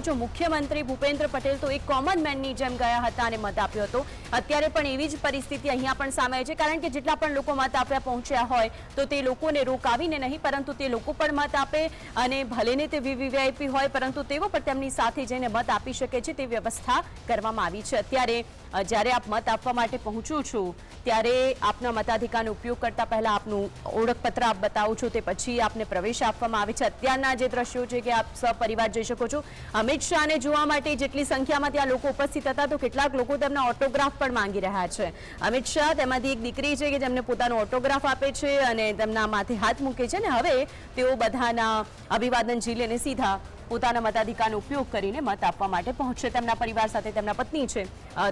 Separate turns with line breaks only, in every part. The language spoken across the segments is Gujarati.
જો મુખ્યમંત્રી ભૂપેન્દ્ર પટેલ તો એક કોમન મેનની જેમ ગયા હતા અને મત આપ્યો હતો. અત્યારે પણ એવી જ પરિસ્થિતિ અહીંયા પણ સામે છે. કારણ કે જેટલા પણ લોકો મત આપ્યા પહોંચ્યા હોય, તો તે લોકોને રોકાવીને નહીં, પરંતુ તે લોકો પણ મત આપે અને ભલેને તે વીવીઆઈપી હોય, પરંતુ તેઓ પણ તેમની સાથે જઈને મત આપી શકે છે. તે વ્યવસ્થા કરવામાં આવી છે. અત્યારે જ્યારે આપ મત આપવા માટે પહોંચું છું, ત્યારે આપના મતાધિકારનો ઉપયોગ કરતા પહેલા આપનું ઓળખપત્ર આપ બતાવો છો, તે પછી આપને પ્રવેશ આપવામાં આવે છે. અત્યારના જે દ્રશ્યો છે કે આપ સપરિવાર જઈ શકો છો. અમિત શાહને જોવા માટે જેટલી સંખ્યામાં ત્યાં લોકો ઉપસ્થિત હતા, તો કેટલાક લોકો તેમના ઓટોગ્રાફ પણ માંગી રહ્યા છે. અમિત શાહ તેમાંથી એક દીકરી છે કે જેમને પોતાનો ઓટોગ્રાફ આપે છે અને તેમના માથે હાથ મૂકે છે. ને હવે તેઓ બધાના અભિવાદન ઝીલે સીધા પોતાના મતાધિકારનો ઉપયોગ કરીને મત આપવા માટે પહોંચશે તેમના પરિવાર સાથે તેમના પત્ની છે.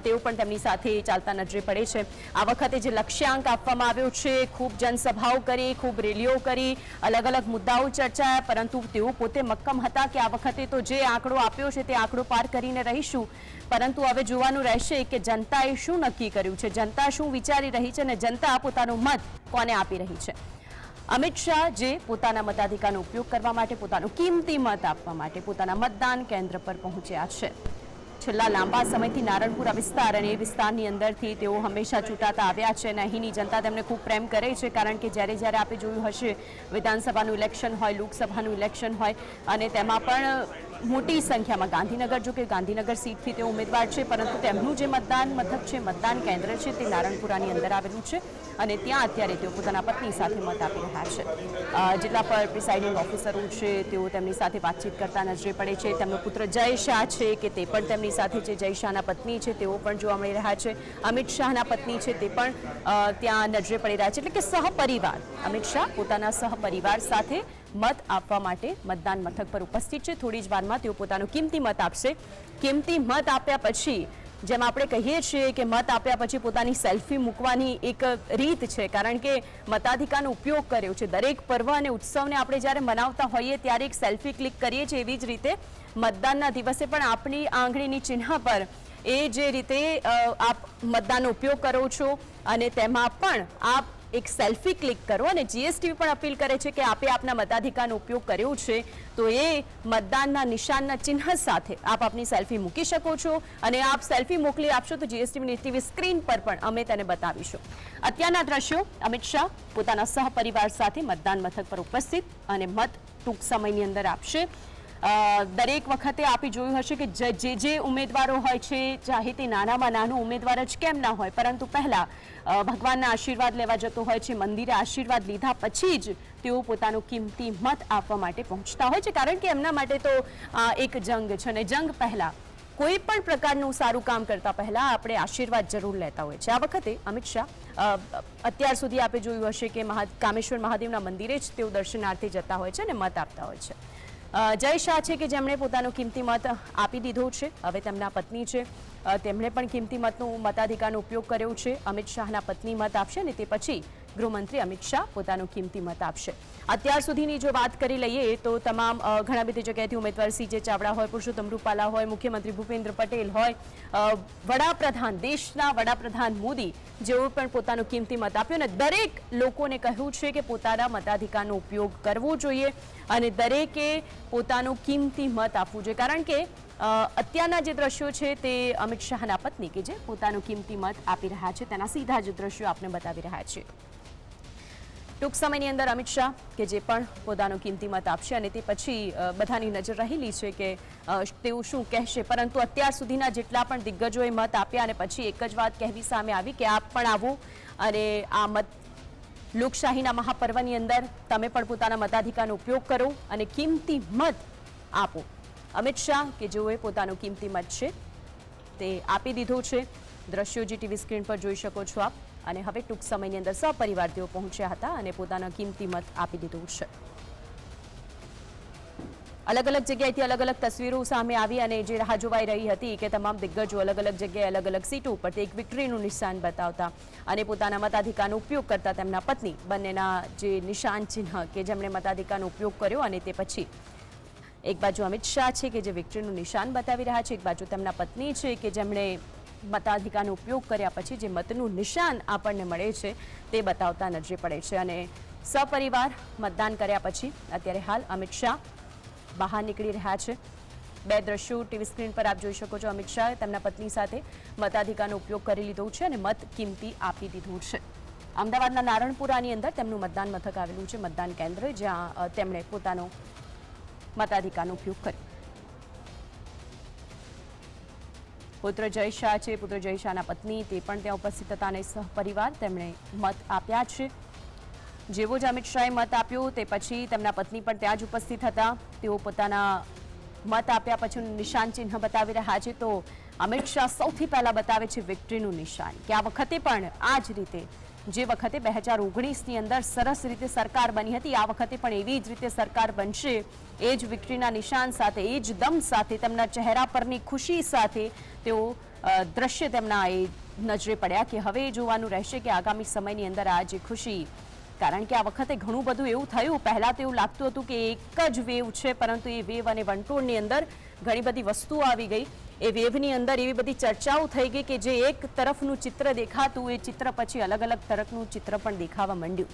તેઓ પણ તેમની સાથે ચાલતા નજરે પડે છે. આ વખતે જે લક્ષ્યાંક આપવામાં આવ્યો છે, ખૂબ જનસભાઓ કરી, ખૂબ રેલીઓ કરી અલગ અલગ મુદ્દાઓ ચર્ચાયા, પરંતુ તેઓ પોતે મક્કમ હતા કે આ વખતે તો જે આંકડો આપ્યો છે તે આંકડો પાર કરીને રહીશું. પરંતુ હવે જોવાનું રહેશે કે જનતાએ શું નક્કી કર્યું છે? જનતા શું વિચારી રહી છે અને જનતા પોતાનો મત કોને આપી રહી છે? અમિત શાહ જે પોતાના મતાધિકારનો ઉપયોગ કરવા માટે પોતાનો કિંમતી મત આપવા માટે પોતાના મતદાન કેન્દ્ર પર પહોંચ્યા છે. છેલ્લા લાંબા સમયથી નારણપુરા વિસ્તાર અને એ વિસ્તારની અંદરથી તેઓ હંમેશા ચૂંટાતા આવ્યા છે અને અહીંની જનતા તેમને ખૂબ પ્રેમ કરે છે કારણ કે જ્યારે જ્યારે આપણે જોયું હશે, વિધાનસભાનું ઇલેક્શન હોય, લોકસભાનું ઇલેક્શન હોય અને તેમાં પણ મોટી સંખ્યામાં ગાંધીનગર, જો કે ગાંધીનગર સીટથી તેઓ ઉમેદવાર છે, પરંતુ તેમનું જે મતદાન, મથક છે, મતદાન કેન્દ્ર છે, તે નારણપુરાની અંદર આવેલું છે અને ત્યાં અત્યારે તેઓ પોતાના પત્ની સાથે મત આપી રહ્યા છે. જેટલા પણ પ્રિસાઇડિંગ ઓફિસરો છે, તેઓ તેમની સાથે વાતચીત કરતા નજરે પડે છે. તેમનો પુત્ર જય શાહ છે, કે તે પણ તેમની સાથે છે. જય શાહના પત્ની છે, તેઓ પણ જોવા મળી રહ્યા છે. અમિત શાહના પત્ની છે, તે પણ ત્યાં નજરે પડી રહ્યા છે. એટલે કે સહપરિવાર, અમિત શાહ પોતાના સહપરિવાર સાથે મત આપવા માટે મતદાન મથક પર ઉપસ્થિત છે. થોડી જ વારમાં તેઓ પોતાનો કિંમતી મત આપશે. કિંમતી મત આપ્યા પછી, જેમ આપણે કહીએ છીએ કે મત આપ્યા પછી પોતાની સેલ્ફી મૂકવાની એક રીત છે, કારણ કે મતાધિકારનો ઉપયોગ કર્યો છે. દરેક પર્વ અને ઉત્સવને આપણે જ્યારે મનાવતા હોઈએ ત્યારે એક સેલ્ફી ક્લિક કરીએ છીએ એવી જ રીતે મતદાનના દિવસે પણ આપણી આંગળીની ચિહ્ન પર એ જે રીતે આપ મતદાનનો ઉપયોગ કરો છો અને તેમાં પણ આપ એક સેલ્ફી ક્લિક કરો અને જીએસટી પણ અપીલ કરે છે કે આપે આપના મતાધિકારનો ઉપયોગ કર્યો છે. તો એ મતદાનના નિશાનના ચિહ્ન સાથે આપ આપની સેલ્ફી મૂકી શકો છો અને આપ સેલ્ફી મોકલી આપશો તો જીએસટીની ટીવી સ્ક્રીન પર પણ અમે તેને બતાવીશું. અત્યારના દ્રશ્યો, અમિત શાહ પોતાના સહપરિવાર સાથે મતદાન મથક પર ઉપસ્થિત અને મત ટૂંક સમયની અંદર આપશે. દરેક વખતે આપી જોયું હશે કે જે જે ઉમેદવારો હોય છે, ચાહે તે નાનામાં નાનો ઉમેદવાર જ કેમ ના હોય, પરંતુ પહેલાં ભગવાનના આશીર્વાદ લેવા જતો હોય છે, મંદિરે આશીર્વાદ લીધા પછી જ તેઓ પોતાનો કિંમતી મત આપવા માટે પહોંચતા હોય છે, કારણ કે એમના માટે તો એક જંગ છે અને જંગ પહેલાં, કોઈ પણ પ્રકારનું સારું કામ કરતા પહેલાં આપણે આશીર્વાદ જરૂર લેતા હોય છે. આ વખતે અમિત શાહ અત્યાર સુધી આપણે જોયું હશે કે મહા કામેશ્વર મહાદેવના મંદિરે જ તેઓ દર્શનાર્થે જતા હોય છે અને મત આપતા હોય છે. જય શાહ છે કે જેમણે પોતાનો કિંમતી મત આપી દીધો છે. હવે તેમના પત્ની છે. તેમણે પણ કિંમતી મતનો મતાધિકારનો ઉપયોગ કર્યો છે. અમિત શાહના પત્ની મત આપશે અને તે પછી ગૃહમંત્રી અમિત શાહ પોતાનો કિંમતી મત આપશે. અત્યાર સુધીની જો વાત કરી લઈએ તો તમામ ઘણા બધી જગ્યાએથી ઉમેદવાર સીજે ચાવડા હોય, પુરુષોત્તમ રૂપાલા હોય, મુખ્યમંત્રી ભૂપેન્દ્ર પટેલ હોય વડાપ્રધાન, દેશના વડાપ્રધાન મોદી જેઓ પણ પોતાનો કિંમતી મત આપ્યો અને દરેક લોકોને કહ્યું છે કે પોતાના મતાધિકારનો ઉપયોગ કરવો જોઈએ અને દરેકે પોતાનો કિંમતી મત આપવું જોઈએ. કારણ કે અત્યારના જે દ્રશ્યો છે તે અમિત શાહના પત્ની કે જે પોતાનો કિંમતી મત આપી રહ્યા છે, તેના સીધા જ દ્રશ્યો આપને બતાવી રહ્યા છે. ટૂંક સમયની અંદર અમિત શાહ, કે જે પણ પોતાનો કિંમતી મત આપશે અને તે પછી બધાની નજર રહેલી છે કે તેઓ શું કહેશે. પરંતુ અત્યાર સુધીના જેટલા પણ દિગ્ગજોએ મત આપ્યા અને પછી એક જ વાત કહેવી સામે આવી કે આપ પણ આવો અને આ મત લોકશાહીના મહાપર્વની અંદર તમે પણ પોતાના મતાધિકારનો ઉપયોગ કરો અને કિંમતી મત આપો. અમિત શાહ, કે જેઓએ પોતાનો કિંમતી મત છે, તે આપી દીધો છે. દ્રશ્યો જે ટીવી સ્ક્રીન પર જોઈ શકો છો આપ. અને હવે ટૂંક સમયની અંદર સપરિવાર તેઓ પહોંચ્યા હતા અને પોતાના કિંમતી મત આપી દીધું છે. અલગ અલગ જગ્યાએથી અલગ અલગ તસવીરો સામે આવી અને જે રાહ જોવાઈ રહી હતી કે તમામ દિગ્ગજો અલગ અલગ જગ્યાએ અલગ અલગ સીટો ઉપર એક વિક્ટરીનું નિશાન બતાવતા અને પોતાના મતાધિકારનો ઉપયોગ કરતા તેમના પત્ની બંનેના જે નિશાન ચિહ્ન કે જેમણે મતાધિકારનો ઉપયોગ કર્યો અને તે પછી એક બાજુ અમિત શાહ છે કે જે વિક્ટરીનું નિશાન બતાવી રહ્યા છે, એક બાજુ તેમના પત્ની છે કે જેમણે મતાધિકારનો ઉપયોગ કર્યા પછી જે મતનું નિશાન આપણને મળે છે તે બતાવતા નજરે પડે છે અને સપરિવાર મતદાન કર્યા પછી અત્યારે હાલ અમિત શાહ બહાર નીકળી રહ્યા છે. બે દ્રશ્યો ટીવી સ્ક્રીન પર આપ જોઈ શકો છો. અમિત શાહે તેમના પત્ની સાથે મતાધિકારનો ઉપયોગ કરી લીધો છે અને મત કિંમતી આપી દીધું છે. અમદાવાદના નારણપુરાની અંદર તેમનું મતદાન મથક આવેલું છે, મતદાન કેન્દ્ર, જ્યાં તેમણે પોતાનો મતાધિકારનો ઉપયોગ કર્યો. પુત્ર જય શાહ છે, પુત્ર જય શાહના પત્ની તે પણ ત્યાં ઉપસ્થિત હતા અને સહપરિવાર તેમણે મત આપ્યા છે. જેવો જ અમિત શાહે મત આપ્યો તે પછી તેમના પત્ની પણ ત્યાં જ ઉપસ્થિત હતા. તેઓ પોતાના મત આપ્યા પછી નિશાન ચિહ્ન બતાવી રહ્યા છે. તો અમિત શાહ સૌથી પહેલા બતાવે છે વિક્ટરીનું નિશાન. કે આ વખતે પણ આ જ રીતે જે વખતે બે હજાર ઓગણીસની અંદર સરસ રીતે સરકાર બની હતી, આ વખતે પણ એવી જ રીતે સરકાર બનશે. એ જ વિક્ટરીના નિશાન સાથે, એ જ દમ સાથે, તેમના ચહેરા પરની ખુશી સાથે તેઓ દ્રશ્ય તેમના એ નજરે પડ્યા કે હવે જોવાનું રહેશે કે આગામી સમયની અંદર આ જે ખુશી. કારણ કે આ વખતે ઘણું બધું એવું થયું. પહેલાં તો એવું લાગતું હતું કે એક જ વેવ છે, પરંતુ એ વેવ અને વંટોળની અંદર ઘણી બધી વસ્તુઓ આવી ગઈ. એ વેવની અંદર એવી બધી ચર્ચાઓ થઈ ગઈ કે જે એક તરફનું ચિત્ર દેખાતું, એ ચિત્ર પછી અલગ અલગ તરફનું ચિત્ર પણ દેખાવા માંડ્યું.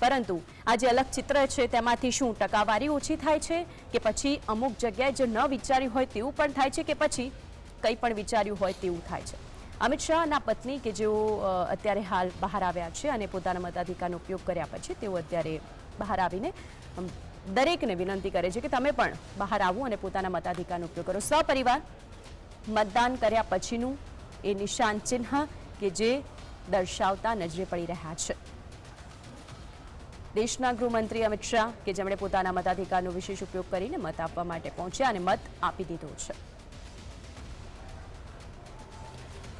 પરંતુ આ જે અલગ ચિત્ર છે, તેમાંથી શું ટકાવારી ઓછી થાય છે કે પછી અમુક જગ્યાએ જે ન વિચાર્યું હોય તેવું પણ થાય છે કે પછી કંઈ પણ વિચાર્યું હોય તેવું થાય છે? અમિત શાહના પત્ની કે જેઓ અત્યારે હાલ બહાર આવ્યા છે અને પોતાના મતાધિકારનો ઉપયોગ કર્યા પછી તેઓ અત્યારે બહાર આવીને દરેકને વિનંતી કરે છે કે તમે પણ બહાર આવો અને પોતાના મતાધિકારનો ઉપયોગ કરો. સપરિવાર મતદાન કર્યા પછીનું એ નિશાન ચિહ્ન કે જે દર્શાવતા નજરે પડી રહ્યા છે. દેશના ગૃહમંત્રી અમિત શાહ કે જેમણે પોતાના મતાધિકારનો વિશેષ ઉપયોગ કરીને મત આપવા માટે પહોંચ્યા અને મત આપી દીધો છે.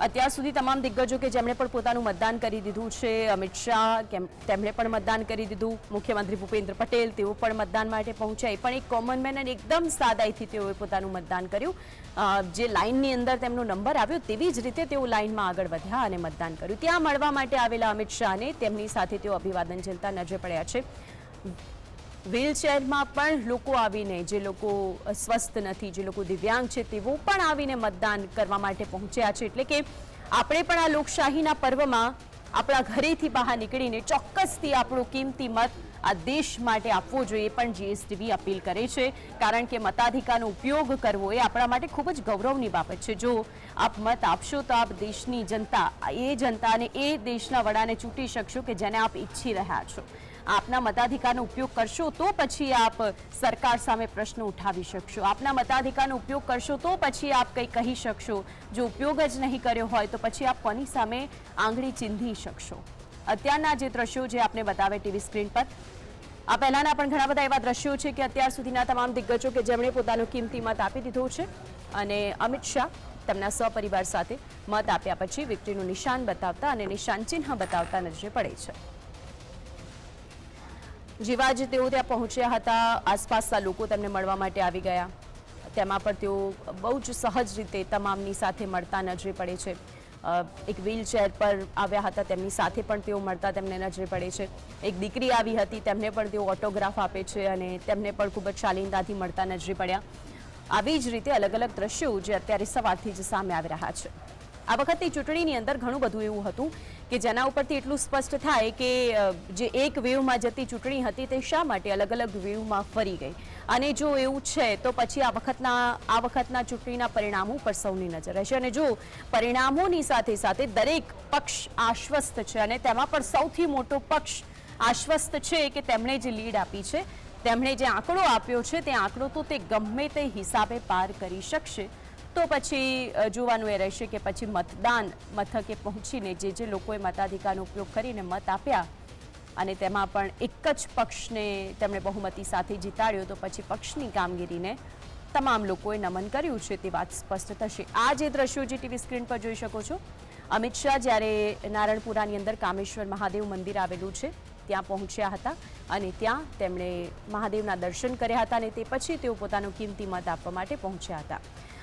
અત્યાર સુધી તમામ દિગ્ગજો કે જેમણે પણ પોતાનું મતદાન કરી દીધું છે, અમિત શાહ, કેમ, તેમણે પણ મતદાન કરી દીધું. મુખ્યમંત્રી ભૂપેન્દ્ર પટેલ, તેઓ પણ મતદાન માટે પહોંચ્યા. એ પણ એક કોમન મેન અને એકદમ સાદાઈથી તેઓએ પોતાનું મતદાન કર્યું. જે લાઇનની અંદર તેમનો નંબર આવ્યો તેવી જ રીતે તેઓ લાઇનમાં આગળ વધ્યા અને મતદાન કર્યું. ત્યાં મળવા માટે આવેલા અમિત શાહને તેમની સાથે તેઓ અભિવાદન ઝીલતા નજરે પડ્યા છે. વ્હીલચેરમાં પણ લોકો આવીને જે લોકો સ્વસ્થ નથી, જે લોકો દિવ્યાંગ છે, તેઓ પણ આવીને મતદાન કરવા માટે પહોંચ્યા છે. એટલે કે આપણે પણ આ લોકશાહીના પર્વમાં આપણા ઘરેથી બહાર નીકળીને ચોક્કસથી આપણો કિંમતી મત આ દેશ માટે આપવો જોઈએ પણ જીએસટીવી અપીલ કરે છે. કારણ કે મતાધિકારનો ઉપયોગ કરવો એ આપણા માટે ખૂબ જ ગૌરવની બાબત છે. જો આપ મત આપશો તો આપ દેશની જનતા, એ જનતાને, એ દેશના વડાને ચૂંટી શકશો કે જેને આપ ઈચ્છી રહ્યા છો. આપના મતાધિકારનો ઉપયોગ કરશો તો પછી આપ સરકાર સામે પ્રશ્નો ઉઠાવી શકશો. આપના મતાધિકારનો ઉપયોગ કરશો તો પછી આપ કંઈ કહી શકશો. જો ઉપયોગ જ નહીં કર્યો હોય તો પછી આપ કોની સામે આંગળી ચીંધી શકશો? અત્યારના જે દ્રશ્યો જે આપને બતાવે ટીવી સ્ક્રીન પર, આ પહેલાંના પણ ઘણા બધા એવા દ્રશ્યો છે કે અત્યાર સુધીના તમામ દિગ્ગજો કે જેમણે પોતાનો કિંમતી મત આપી દીધો છે. અને અમિત શાહ તેમના સપરિવાર સાથે મત આપ્યા પછી વિક્ટરીનું નિશાન બતાવતા અને નિશાન ચિહ્ન બતાવતા નજરે પડે છે. જેવા જ તેઓ ત્યાં પહોંચ્યા હતા, આસપાસના લોકો તેમને મળવા માટે આવી ગયા. તેમાં પણ તેઓ બહુ જ સહજ રીતે તમામની સાથે મળતા નજરે પડે છે. એક વ્હીલચેર પર આવ્યા હતા, તેમની સાથે પણ તેઓ મળતા તેમને નજરે પડે છે. એક દીકરી આવી હતી, તેમને પણ તેઓ ઓટોગ્રાફ આપે છે અને તેમને પણ ખૂબ જ શાલીનતાથી મળતા નજરે પડ્યા. આવી જ રીતે અલગ અલગ દ્રશ્યો જે અત્યારે સવારથી જ સામે આવી રહ્યા છે. આ વખતે ચૂંટણીની અંદર ઘણું બધું એવું હતું કે જેના ઉપરથી એટલું સ્પષ્ટ થાય કે જે એક વેવમાં જતી ચૂંટણી હતી તે શા માટે અલગ અલગ વેવમાં ફરી ગઈ? અને જો એવું છે, તો પછી આ વખતના આ વખતના ચૂંટણીના પરિણામો પર સૌની નજર રહેશે. અને જો પરિણામોની સાથે સાથે દરેક પક્ષ આશ્વસ્ત છે અને તેમાં પણ સૌથી મોટો પક્ષ આશ્વસ્ત છે કે તેમણે જે લીડ આપી છે, તેમણે જે આંકડો આપ્યો છે, તે આંકડો તો તે ગમે તે હિસાબે પાર કરી શકશે. તો પછી જોવાનું એ રહેશે કે પછી મતદાન મથકે પહોંચીને જે જે લોકોએ મતાધિકારનો ઉપયોગ કરીને મત આપ્યા અને તેમાં પણ એક જ પક્ષને તેમણે બહુમતી સાથે જીતાડ્યો, તો પછી પક્ષની કામગીરીને તમામ લોકોએ નમન કર્યું છે તે વાત સ્પષ્ટ થશે. આ જે દ્રશ્યો જે ટીવી સ્ક્રીન પર જોઈ શકો છો, અમિત શાહ જ્યારે નારણપુરાની અંદર કામેશ્વર મહાદેવ મંદિર આવેલું છે, ત્યાં પહોંચ્યા હતા અને ત્યાં તેમણે મહાદેવના દર્શન કર્યા હતા અને તે પછી તેઓ પોતાનો કિંમતી મત આપવા માટે પહોંચ્યા હતા.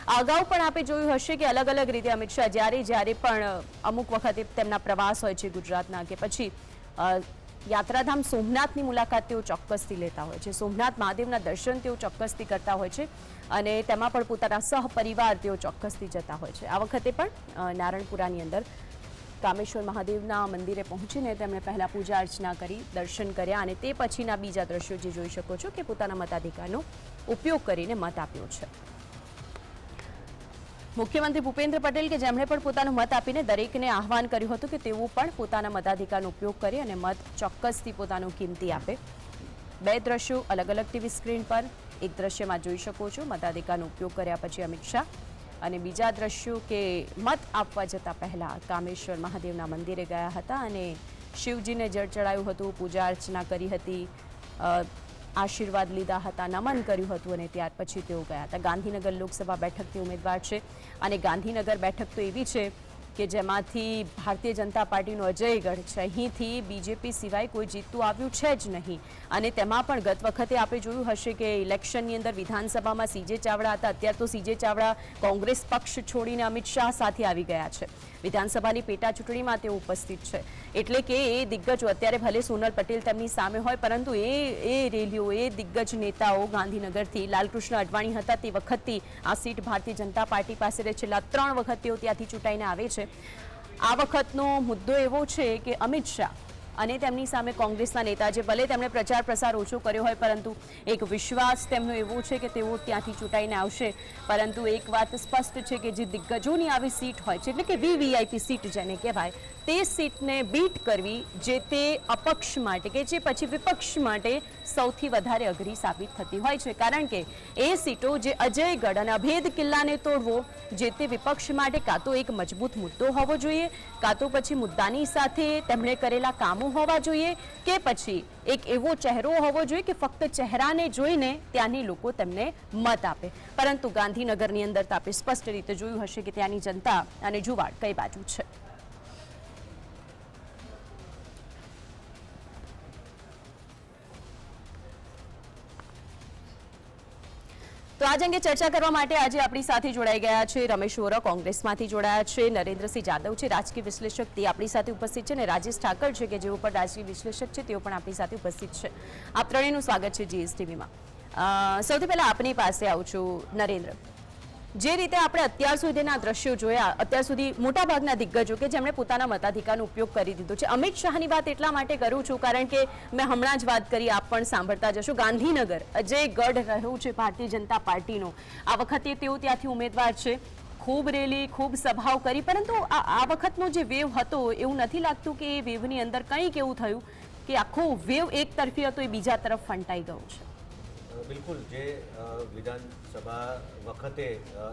અગાઉ પણ આપે જોયું હશે કે અલગ અલગ રીતે અમિત શાહ જ્યારે જ્યારે પણ અમુક વખતે તેમના પ્રવાસ હોય છે ગુજરાતના કે પછી યાત્રાધામ સોમનાથની મુલાકાત તેઓ ચોક્કસથી લેતા હોય છે. સોમનાથ મહાદેવના દર્શન તેઓ ચોક્કસથી કરતા હોય છે અને તેમાં પણ પોતાના સહપરિવાર તેઓ ચોક્કસથી જતા હોય છે. આ વખતે પણ નારણપુરાની અંદર કામેશ્વર મહાદેવના મંદિરે પહોંચીને તેમણે પહેલાં પૂજા અર્ચના કરી, દર્શન કર્યા અને તે પછીના બીજા દ્રશ્યો જે જોઈ શકો છો કે પોતાના મતાધિકારનો ઉપયોગ કરીને મત આપ્યો છે. મુખ્યમંત્રી ભૂપેન્દ્ર પટેલ કે જેમણે પણ પોતાનો મત આપીને દરેકને આહવાન કર્યું હતું કે તેઓ પણ પોતાના મતાધિકારનો ઉપયોગ કરી અને મત ચોક્કસથી પોતાનો કિંમતી આપે. બે દ્રશ્યો અલગ અલગ ટીવી સ્ક્રીન પર. એક દ્રશ્યમાં જોઈ શકો છો મતાધિકારનો ઉપયોગ કર્યા પછી અમિત શાહ. અને બીજા દ્રશ્યો કે મત આપવા જતાં પહેલાં કામેશ્વર મહાદેવના મંદિરે ગયા હતા અને શિવજીને જળ ચડાયું હતું, પૂજા અર્ચના કરી હતી. આશીર્વાદ લીધા હતા, નમન કર્યું હતું અને ત્યાર પછી તેઓ ગયા હતા. ગાંધીનગર લોકસભા બેઠકથી ઉમેદવાર છે અને ગાંધીનગર બેઠક તો એવી છે કે જેમાંથી ભારતીય જનતા પાર્ટીનો અજયગઢ છે. અહીંથી બીજેપી સિવાય કોઈ જીતતું આવ્યું છે જ નહીં. અને તેમાં પણ ગત વખતે આપણે જોયું હશે કે ઇલેક્શનની અંદર વિધાનસભામાં સીજે ચાવડા હતા. અત્યારે તો સીજે ચાવડા કોંગ્રેસ પક્ષ છોડીને અમિત શાહ સાથે આવી ગયા છે. વિધાનસભાની પેટા ચૂંટણીમાં તેઓ ઉપસ્થિત છે. એટલે કે એ દિગ્ગજો અત્યારે ભલે સોનલ પટેલ તેમની સામે હોય, પરંતુ એ એ રેલીઓ, એ દિગ્ગજ નેતાઓ ગાંધીનગરથી, લાલકૃષ્ણ અડવાણી હતા તે વખતથી આ સીટ ભારતીય જનતા પાર્ટી પાસે રહે છેલ્લા ત્રણ વખત તેઓ ત્યાંથી ચૂંટાઈને આવે છે. આ વખતનો મુદ્દો એવો છે કે અમિત શાહ અને તેમની સામે કોંગ્રેસના નેતા જે ભલે તેમણે પ્રચાર પ્રસાર ઓછો કર્યો હોય, પરંતુ એક વિશ્વાસ તેમનો એવો છે કે તેઓ ત્યાંથી ચૂંટાઈને આવશે. પરંતુ એક વાત સ્પષ્ટ છે કે જે દિગ્ગજોની આવી સીટ હોય છે, એટલે કે વીવીઆઈપી સીટ જેને કહેવાય તે સીટને બીટ કરવી જે તે અપક્ષ માટે કે જે પછી વિપક્ષ માટે સૌથી વધારે અઘરી સાબિત થતી હોય છે. કારણ કે એ સીટો જે અજયગઢ અને અભેદ કિલ્લાને તોડવો જે તે વિપક્ષ માટે કાં તો એક મજબૂત મુદ્દો હોવો જોઈએ, કાં તો પછી મુદ્દાની સાથે તેમણે કરેલા કામો હોવા જોઈએ કે પછી એક એવો ચહેરો હોવો જોઈએ કે ફક્ત ચહેરાને જોઈને ત્યાંની લોકો તેમને મત આપે. પરંતુ ગાંધીનગરની અંદર તો આપણે સ્પષ્ટ રીતે જોયું હશે કે ત્યાંની જનતા અને જુવાડ કઈ બાજુ છે? તો આજ અંગે ચર્ચા કરવા માટે આજે આપણી સાથે જોડાઈ ગયા છે રમેશ વોરા, કોંગ્રેસમાંથી જોડાયા છે, નરેન્દ્રસિંહ જાદવ છે, રાજકીય વિશ્લેષક તે આપણી સાથે ઉપસ્થિત છે અને રાજેશ ઠાકર છે કે જેઓ પણ રાજકીય વિશ્લેષક છે તેઓ પણ આપણી સાથે ઉપસ્થિત છે. આપ ત્રણેયનું સ્વાગત છે જીએસટીવીમાં સૌથી પહેલાં આપની પાસે આવું છું નરેન્દ્ર. જે રીતે આપણે અત્યાર સુધીના દ્રશ્યો જોયા, અત્યાર સુધી મોટાભાગના દિગ્ગજો કે જેમણે પોતાના મતાધિકારનો ઉપયોગ કરી દીધો છે. અમિત શાહની વાત એટલા માટે કરું છું કારણ કે મેં હમણાં જ વાત કરી, આપ પણ સાંભળતા જશો. ગાંધીનગર અજય ગઢ રહ્યું છે ભારતીય જનતા પાર્ટીનો, આ વખતે તેઓ ત્યાંથી ઉમેદવાર છે. ખૂબ રેલી, ખૂબ સભાઓ કરી, પરંતુ આ આ વખતનો જે વેવ હતો, એવું નથી લાગતું કે એ વેવની અંદર કંઈક એવું થયું કે આખો વેવ એક તરફી હતો, એ બીજા તરફ ફંટાઈ ગયો છે.
બિલકુલ, જે વિધાનસભા વખતે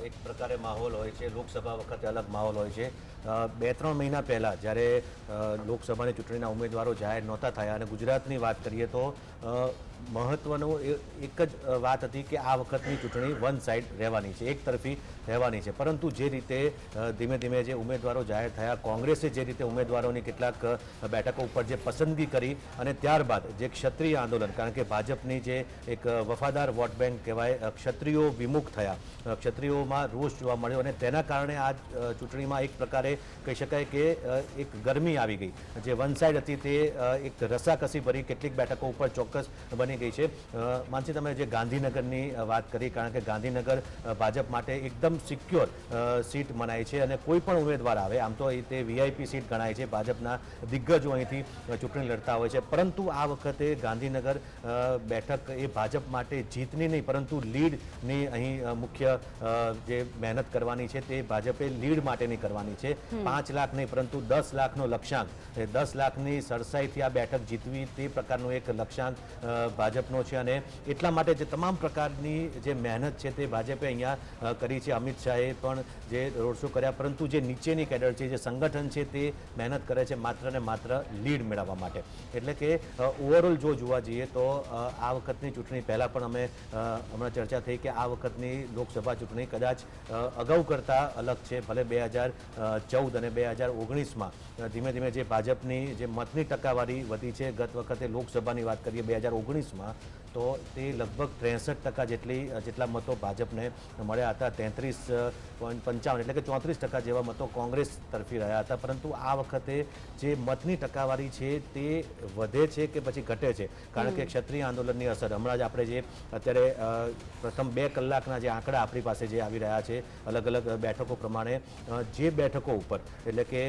એક પ્રકારે માહોલ હોય છે, લોકસભા વખતે અલગ માહોલ હોય છે. બે ત્રણ મહિના પહેલાં જ્યારે લોકસભાની ચૂંટણીના ઉમેદવારો જાહેર નહોતા થયા અને ગુજરાતની વાત કરીએ તો મહત્વનું એક જ વાત હતી કે આ વખતની ચૂંટણી વન સાઇડ રહેવાની છે, એક તરફી રહેવાની છે. પરંતુ જે રીતે ધીમે ધીમે જે ઉમેદવારો જાહેર થયા, કોંગ્રેસે જે રીતે ઉમેદવારોની કેટલાક બેઠકો ઉપર જે પસંદગી કરી અને ત્યારબાદ જે ક્ષત્રિય આંદોલન, કારણ કે ભાજપની જે એક વફાદાર વોટ બેંક કહેવાય ક્ષત્રિયો વિમુખ થયા. ક્ષત્રિયોમાં રોષ જોવા મળ્યો અને તેના કારણે આ ચૂંટણીમાં એક પ્રકારે કહી શકાય કે એક ગરમી આવી ગઈ. જે વન સાઇડ હતી તે એક રસાકસી ભરી કેટલીક બેઠકો ઉપર ચોક્કસ બની ગઈ છે. માનસી તમે જે ગાંધીનગરની વાત કરી કારણ કે ગાંધીનગર ભાજપ માટે એકદમ સિક્યોર સીટ મનાય છે અને કોઈ પણ ઉમેદવાર આવે આમ તો તે વીઆઈપી સીટ ગણાય છે. ભાજપના દિગ્ગજો અહીંથી ચૂંટણી લડતા હોય છે. પરંતુ આ વખતે ગાંધીનગર બેઠક એ ભાજપ માટે જીતની નહીં પરંતુ લીડની અહીં મુખ્ય જે મહેનત કરવાની છે તે ભાજપે લીડ માટેની કરવાની છે. પાંચ લાખ નહીં પરંતુ દસ લાખનો લક્ષ્યાંક. એ દસ લાખની સરસાઈથી આ બેઠક જીતવી તે પ્રકારનું એક લક્ષ્યાંક ભાજપનો છે અને એટલા માટે જે તમામ પ્રકારની જે મહેનત છે તે ભાજપે અહીંયા કરી છે. અમિત શાહે પણ જે રોડ શો કર્યા, પરંતુ જે નીચેની કેડર છે, જે સંગઠન છે તે મહેનત કરે છે માત્ર ને માત્ર લીડ મેળવવા માટે. એટલે કે ઓવરઓલ જો જોવા જઈએ તો આ વખતની ચૂંટણી પહેલાં પણ અમે હમણાં ચર્ચા થઈ કે આ વખતની લોકસભા ચૂંટણી કદાચ અગાઉ કરતાં અલગ છે. ભલે બે હજાર ચૌદ અને બે હજાર ઓગણીસમાં ધીમે ધીમે જે ભાજપની જે મતની ટકાવારી વધી છે, ગત વખતે લોકસભાની વાત કરીએ, બે હજાર ઓગણીસમાં તો તે લગભગ ત્રેસઠ ટકા જેટલી જેટલા મતો ભાજપને મળ્યા હતા. તેત્રીસ પોઈન્ટ પંચાવન એટલે કે ચોત્રીસ ટકા જેવા મતો કોંગ્રેસ તરફી રહ્યા હતા. પરંતુ આ વખતે જે મતની ટકાવારી છે તે વધે છે કે પછી ઘટે છે? કારણ કે ક્ષત્રિય આંદોલનની અસર. હમણાં જ આપણે જે અત્યારે પ્રથમ બે કલાકના જે આંકડા આપણી પાસે જે આવી રહ્યા છે અલગ અલગ બેઠકો પ્રમાણે જે બેઠકો ઉપર એટલે કે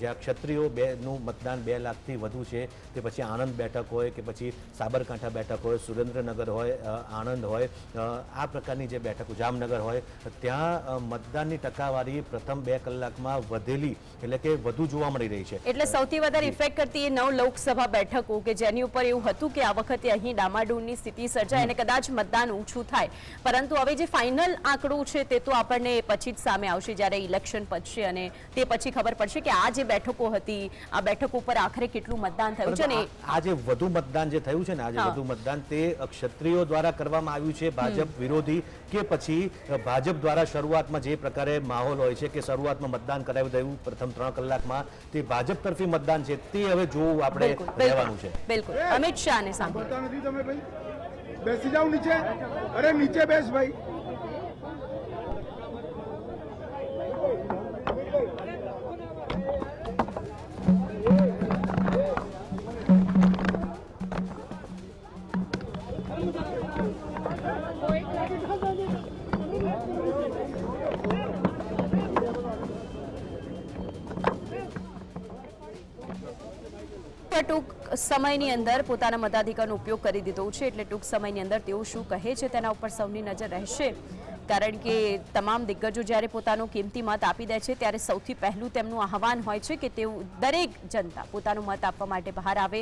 જ્યાં ક્ષત્રિયો બેનું મતદાન બે લાખથી વધુ છે તે પછી આણંદ બેઠક હોય કે પછી સાબરકાંઠા બેઠક હોય હોય સુરેન્દ્રનગર હોય આણંદ હોય આ પ્રકારની જે બેઠકો જામનગર હોય ત્યાં મતદાનની ટકાવારી પ્રથમ બે કલાકમાં વધેલી એટલે કે વધુ જોવા મળી રહી છે.
એટલે સૌથી વધારે ઇફેક્ટ કરતી એ નવ લોકસભા બેઠકો કે જેની ઉપર એવું હતું કે આ વખતે અહીં ડામાડોળની સ્થિતિ સર્જાય અને કદાચ મતદાન ઓછું થાય. પરંતુ હવે જે ફાઇનલ આંકડો છે તે તો આપણને પછી જ સામે આવશે જ્યારે ઇલેક્શન પછી અને તે પછી ખબર પડશે કે આ જે બેઠકો હતી આ બેઠકો ઉપર આખરે કેટલું મતદાન થયું છે ને
આ આ જે વધુ મતદાન જે થયું છે ને આજે વધુ મતદાન તે ક્ષત્રિયો દ્વારા કરવામાં આવ્યું છે ભાજપ વિરોધી કે પછી ભાજપ દ્વારા શરૂઆતમાં જે પ્રકારે માહોલ હોય છે કે શરૂઆતમાં મતદાન કરાવી દેવું પ્રથમ ત્રણ કલાકમાં તે ભાજપ તરફી મતદાન છે તે હવે જોવું આપણે રહેવાનું છે.
બિલકુલ. અમિત શાહને સાંભળો.
બોલતા નથી તમે ભાઈ. બેસી જાઓ નીચે. અરે નીચે બેસ ભાઈ.
ટૂંક સમયની અંદર પોતાના મતાધિકારનો ઉપયોગ કરી દીધો છે એટલે ટૂંક સમયની અંદર તેઓ શું કહે છે તેના ઉપર સૌની નજર રહેશે. કારણ કે તમામ દિગ્ગજો જ્યારે પોતાનો કિંમતી મત આપી દે છે ત્યારે સૌથી પહેલું તેમનું આહવાન હોય છે કે તેઓ દરેક જનતા પોતાનો મત આપવા માટે બહાર આવે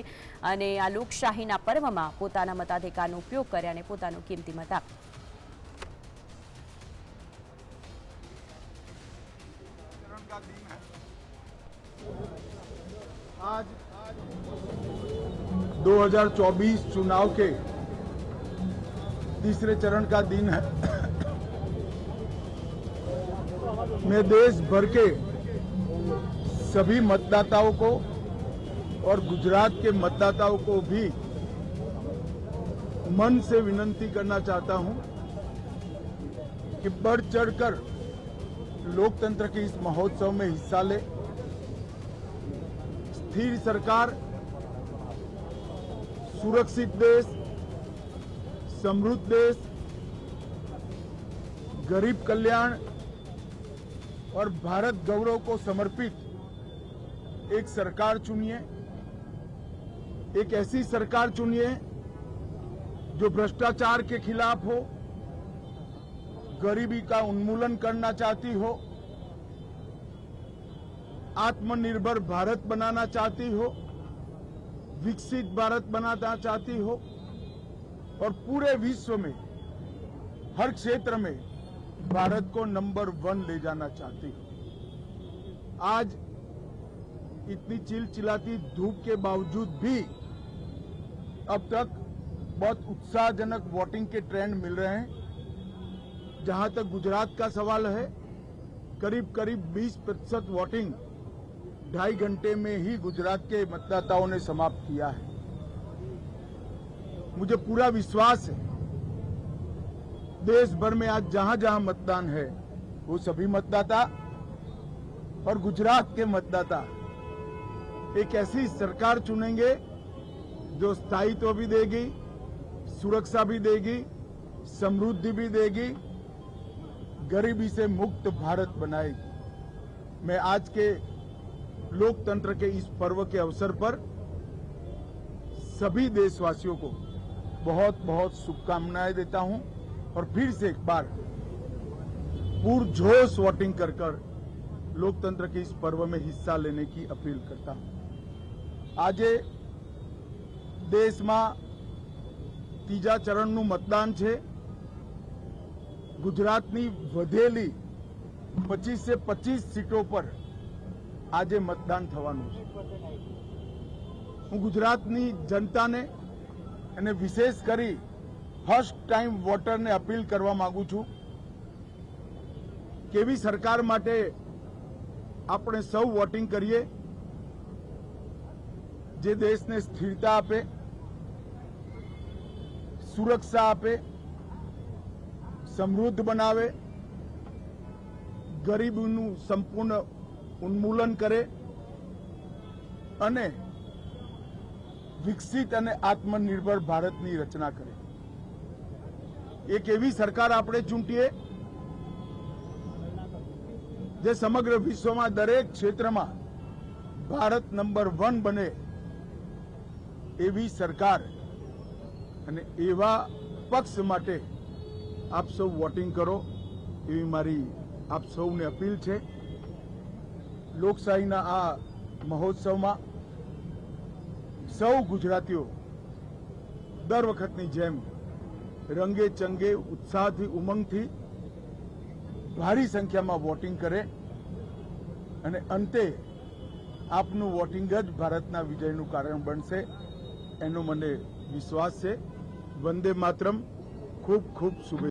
અને આ લોકશાહીના પર્વમાં પોતાના મતાધિકારનો ઉપયોગ કરે અને પોતાનો કિંમતી મત આપે.
आज 2024 चुनाव के तीसरे चरण का दिन है। मैं देश भर के सभी मतदाताओं को और गुजरात के मतदाताओं को भी मन से विनंती करना चाहता हूँ कि बढ़ चढ़कर लोकतंत्र के इस महोत्सव में हिस्सा ले। स्थिर सरकार सुरक्षित देश, समृद्ध देश, गरीब कल्याण और भारत गौरव को समर्पित एक सरकार चुनिए, एक ऐसी सरकार चुनिए जो भ्रष्टाचार के खिलाफ हो, गरीबी का उन्मूलन करना चाहती हो, आत्मनिर्भर भारत बनाना चाहती हो विकसित भारत बनाना चाहती हो और पूरे विश्व में, हर क्षेत्र में भारत को नंबर वन ले जाना चाहती हो। आज इतनी चिलचिलाती धूप के बावजूद भी अब तक बहुत उत्साहजनक वोटिंग के ट्रेंड मिल रहे हैं। जहाँ तक गुजरात का सवाल है करीब करीब 20 प्रतिशत वोटिंग ढाई घंटे में ही गुजरात के मतदाताओं ने समाप्त किया है। मुझे पूरा विश्वास है। देश भर में आज जहाँ जहाँ मतदान है, वो सभी मतदाता और गुजरात के मतदाता एक ऐसी सरकार चुनेंगे जो स्थायित्व भी देगी, सुरक्षा भी देगी, समृद्धि भी देगी, गरीबी से मुक्त भारत बनाएगी। मैं आज के लोकतंत्र के इस पर्व के अवसर पर सभी देशवासियों को बहुत बहुत शुभकामनाएं देता हूं और फिर से एक बार पुरजोश वोटिंग कर कर लोकतंत्र के इस पर्व में हिस्सा लेने की अपील करता हूं આજે દેશમાં ત્રીજા ચરણનું મતદાન છે ગુજરાતની વધેલી પચીસ से પચીસ સીટો પર આજે મતદાન થવાનું છે. હું ગુજરાતની જનતાને અને વિશેષ કરી ફર્સ્ટ ટાઈમ વોટરને અપીલ કરવા માંગુ છું કેવી સરકાર માટે આપણે સૌ વોટિંગ કરીએ જે દેશને સ્થિરતા આપે, સુરક્ષા આપે, સમૃદ્ધ બનાવે, ગરીબનું સંપૂર્ણ ઉન્મૂલન કરે અને વિકસિત અને આત્મનિર્ભર ભારતની રચના કરે. એક એવી સરકાર આપણે ચૂંટીએ જે સમગ્ર વિશ્વમાં દરેક ક્ષેત્રમાં ભારત નંબર વન બને એવી સરકાર અને એવા પક્ષ માટે આપ સૌ વોટિંગ કરો એવી મારી આપ સૌને અપીલ છે. લોકશાહીના આ મહોત્સવમાં સૌ ગુજરાતીઓ દર વખતની જેમ રંગે ચંગે, ઉત્સાહથી, ઉમંગથી ભારી સંખ્યામાં વોટિંગ કરે અને અંતે આપનું વોટિંગ જ ભારતના વિજયનું કારણ બનશે એનો મને વિશ્વાસ છે. વંદે માતરમ. ખૂબ ખૂબ શુભેચ્છા